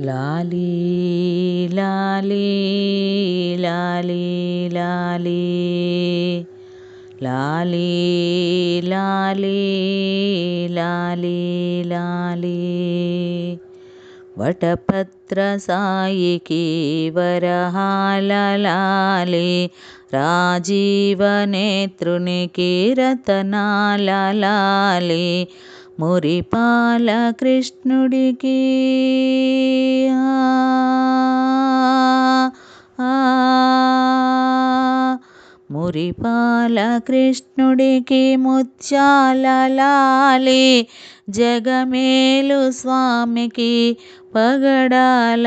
लाल लाली लाली लाली लाल लाली लाली लाली। वटपत्रसाई की वरः మురిపాల కృష్ణుడికి. మురిపాల కృష్ణుడికి ముత్యాల లాలి జగమేలు స్వామికి పగడాల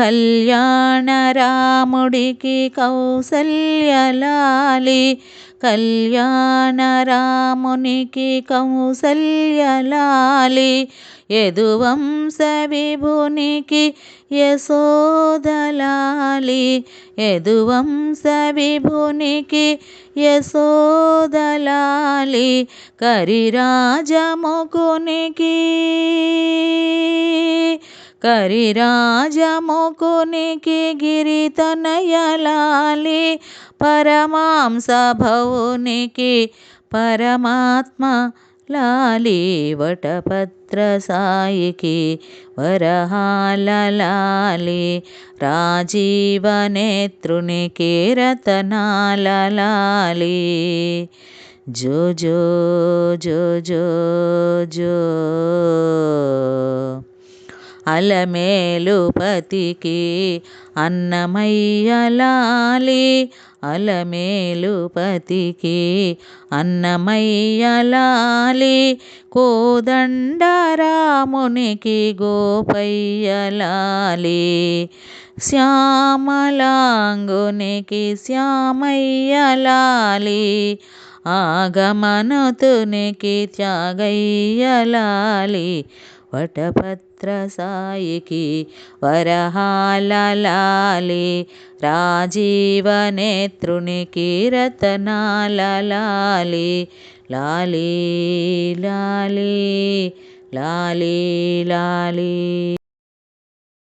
కళ్యాణరాముడికి కౌసల్యలాలి. కళ్యాణరామునికి కౌసల్యలాలి. యదువంశ విభునికి యశోదలాలి. యదువంశ విభునికి యశోదలాలి. కరిరాజముకునికి करे राजा मोकोने के गिरि तनयलाले परमांस भवोने के परमात्मा लाले, वटपत्र सायिके वरहाल राजीव राजीवनेत्रुने के रतनाल लाले। जो जो जो जो जो। అలమేలుపతికి అన్నమయ్యలాలి. అలమేలుపతికి అన్నమయ్యలాలి. కోదండరామునికి గోపయ్యలాలి. శ్యామలాంగునికి శ్యామయ్యలాలి. ఆగమనతునికి త్యాగయ్యలాలి. वटपत्रसायिके की राजीवनेतृणिके लला लाले लाले लाले लाले।